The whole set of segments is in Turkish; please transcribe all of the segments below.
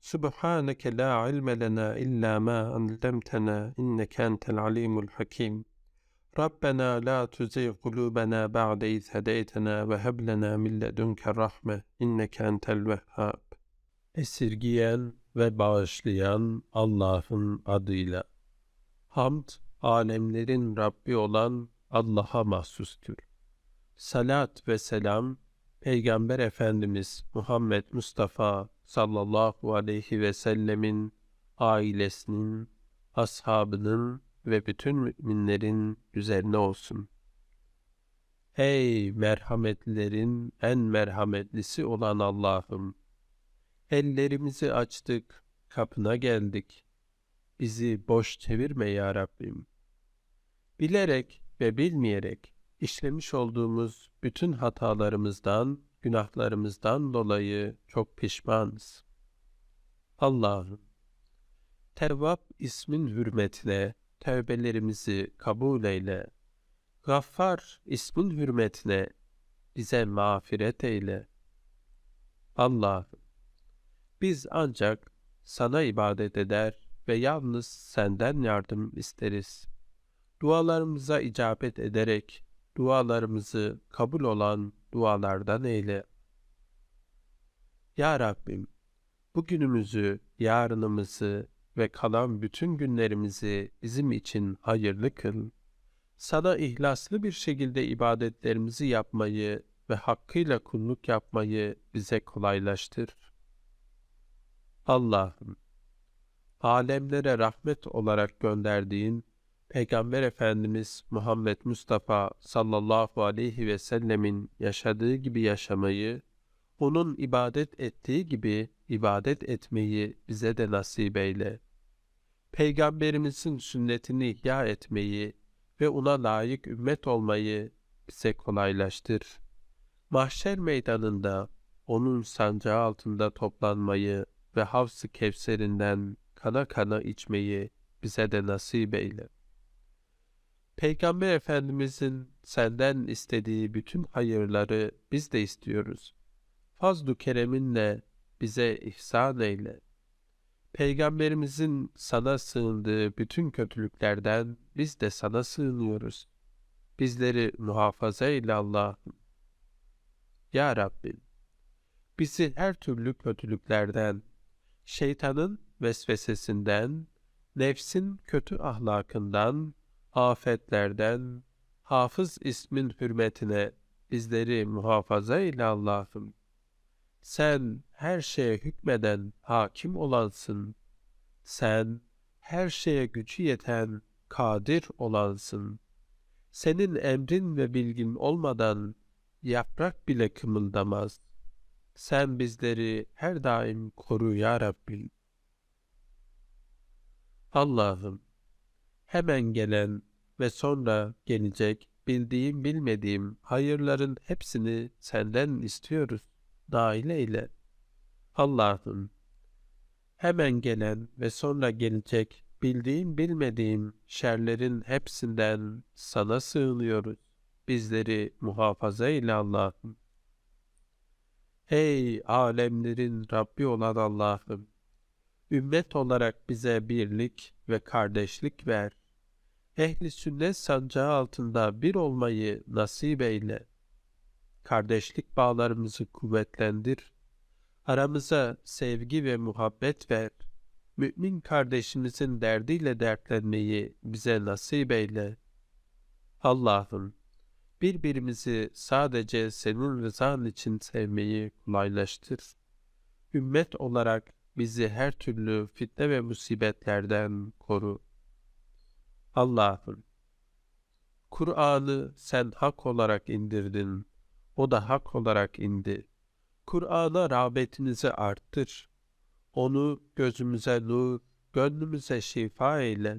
Subhaneke la ilme lena illa ma allamtana inneke entel alimul hakim. Rabbena la tuzigh kulubena ba'de iz hedeytena ve heb lena min ledunke rahme inneke entel vehhab. Esirgiyen ve bağışlayan Allah'ın adıyla. Hamd, alemlerin Rabbi olan Allah'a mahsustur. Salat ve selam, Peygamber Efendimiz Muhammed Mustafa sallallahu aleyhi ve sellemin ailesinin, ashabının ve bütün müminlerin üzerine olsun. Ey merhametlilerin en merhametlisi olan Allah'ım! Ellerimizi açtık, kapına geldik. Bizi boş çevirme ya Rabbim. Bilerek ve bilmeyerek işlemiş olduğumuz bütün hatalarımızdan, günahlarımızdan dolayı çok pişmanız. Allah'ım, Tevvab ismin hürmetine tevbelerimizi kabul eyle. Gaffar ismin hürmetine bize mağfiret eyle. Allah'ım, biz ancak sana ibadet eder ve yalnız senden yardım isteriz. Dualarımıza icabet ederek dualarımızı kabul olan dualardan eyle. Ya Rabbim, bugünümüzü, yarınımızı ve kalan bütün günlerimizi bizim için hayırlı kıl. Sana ihlaslı bir şekilde ibadetlerimizi yapmayı ve hakkıyla kulluk yapmayı bize kolaylaştır. Allah'ım, alemlere rahmet olarak gönderdiğin Peygamber Efendimiz Muhammed Mustafa sallallahu aleyhi ve sellemin yaşadığı gibi yaşamayı, onun ibadet ettiği gibi ibadet etmeyi bize de nasip eyle. Peygamberimizin sünnetini ihya etmeyi ve ona layık ümmet olmayı bize kolaylaştır. Mahşer meydanında onun sancağı altında toplanmayı ve havs-ı kevserinden kana kana içmeyi bize de nasip eyle. Peygamber Efendimizin senden istediği bütün hayırları biz de istiyoruz. Fazlu kereminle bize ihsan eyle. Peygamberimizin sana sığındığı bütün kötülüklerden biz de sana sığınıyoruz. Bizleri muhafaza eyle Allah'ım. Ya Rabbim, bizi her türlü kötülüklerden, şeytanın vesvesesinden, nefsin kötü ahlakından, afetlerden, hafız ismin hürmetine bizleri muhafaza eyle Allah'ım. Sen her şeye hükmeden hakim olansın. Sen her şeye gücü yeten kadir olansın. Senin emrin ve bilgin olmadan yaprak bile kımıldamaz. Sen bizleri her daim koru ya Rabbim. Allah'ım, hemen gelen ve sonra gelecek bildiğim bilmediğim hayırların hepsini senden istiyoruz. Dahil eyle. Allah'ım, hemen gelen ve sonra gelecek bildiğim bilmediğim şerlerin hepsinden sana sığınıyoruz. Bizleri muhafaza eyle Allah'ım. Ey alemlerin Rabbi olan Allah'ım! Ümmet olarak bize birlik ve kardeşlik ver. Ehli sünnet sancağı altında bir olmayı nasip eyle. Kardeşlik bağlarımızı kuvvetlendir. Aramıza sevgi ve muhabbet ver. Mümin kardeşimizin derdiyle dertlenmeyi bize nasip eyle. Allah'ım, birbirimizi sadece senin rızan için sevmeyi kolaylaştır. Ümmet olarak bizi her türlü fitne ve musibetlerden koru. Allah'ım, Kur'an'ı sen hak olarak indirdin, o da hak olarak indi. Kur'an'a rağbetinizi arttır. Onu gözümüze nur, gönlümüze şifa eyle.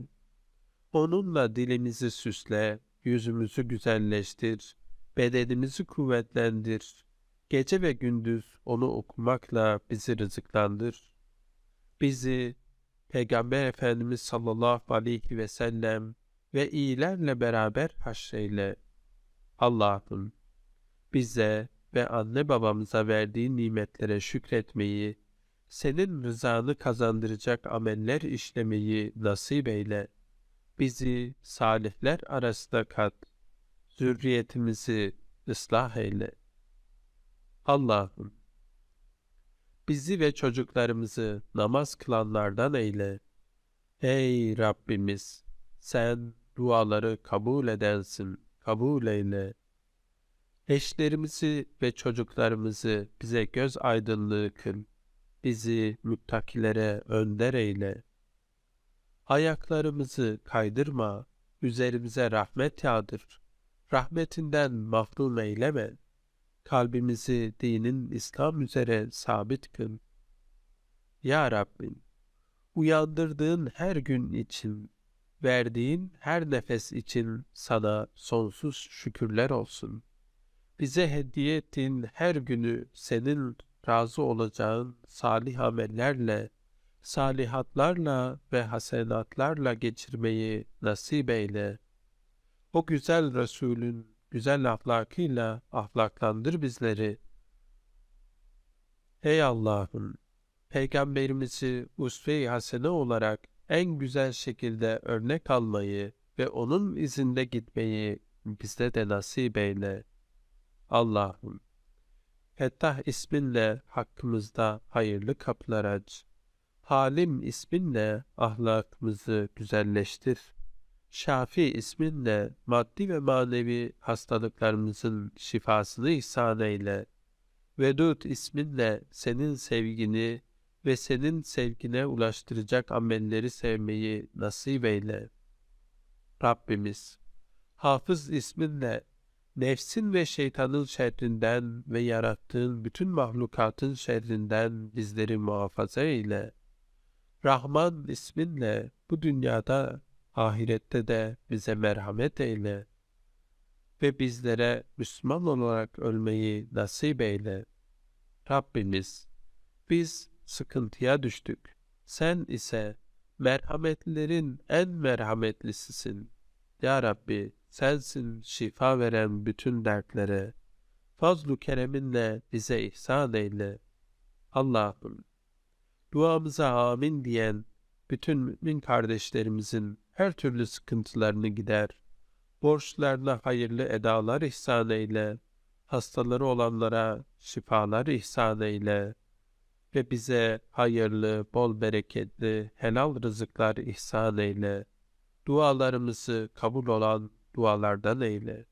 Onunla dilimizi süsle, yüzümüzü güzelleştir, bedenimizi kuvvetlendir. Gece ve gündüz onu okumakla bizi rızıklandır. Bizi Peygamber Efendimiz sallallahu aleyhi ve sellem ve iyilerle beraber haşreyle. Allah'ım bize ve anne babamıza verdiğin nimetlere şükretmeyi, senin rızanı kazandıracak ameller işlemeyi nasip eyle. Bizi salihler arasında kat, zürriyetimizi ıslah eyle. Allah'ım, bizi ve çocuklarımızı namaz kılanlardan eyle. Ey Rabbimiz, sen duaları kabul edensin, kabul eyle. Eşlerimizi ve çocuklarımızı bize göz aydınlığı kıl. Bizi müttakilere önder eyle. Ayaklarımızı kaydırma, üzerimize rahmet yağdır. Rahmetinden mahrum eyleme. Kalbimizi dinin İslam üzere sabit kıl. Ya Rabbim, uyandırdığın her gün için, verdiğin her nefes için sana sonsuz şükürler olsun. Bize hediye ettiğin her günü senin razı olacağın salih amellerle, salihatlarla ve hasenatlarla geçirmeyi nasip eyle. O güzel Resulün güzel ahlakıyla ahlaklandır bizleri. Ey Allah'ım! Peygamberimizi usve-i hasene olarak en güzel şekilde örnek almayı ve onun izinde gitmeyi bizde de nasip eyle. Allah'ım! Fettah isminle hakkımızda hayırlı kapılar aç. Halim isminle ahlakımızı güzelleştir. Şafi isminle maddi ve manevi hastalıklarımızın şifasını ihsan eyle. Vedud isminle senin sevgini ve senin sevgine ulaştıracak amelleri sevmeyi nasip eyle. Rabbimiz, Hafız isminle nefsin ve şeytanın şerrinden ve yarattığın bütün mahlukatın şerrinden bizleri muhafaza eyle. Rahman isminle bu dünyada, ahirette de bize merhamet eyle ve bizlere Müslüman olarak ölmeyi nasip eyle. Rabbimiz, biz sıkıntıya düştük. Sen ise merhametlilerin en merhametlisisin. Ya Rabbi, sensin şifa veren bütün dertlere. Fazlu kereminle bize ihsan eyle. Allah'ım, duamıza amin diyen bütün mümin kardeşlerimizin her türlü sıkıntılarını gider. Borçlarına hayırlı edalar ihsan eyle. Hastaları olanlara şifalar ihsan eyle. Ve bize hayırlı, bol bereketli, helal rızıklar ihsan eyle. Dualarımızı kabul olan dualardan eyle.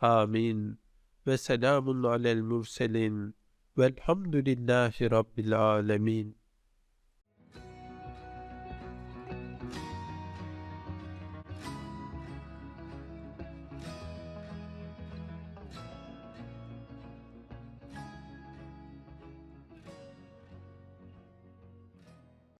Amin. Ve selamun alel murselin. Velhamdülillahi Rabbil alemin.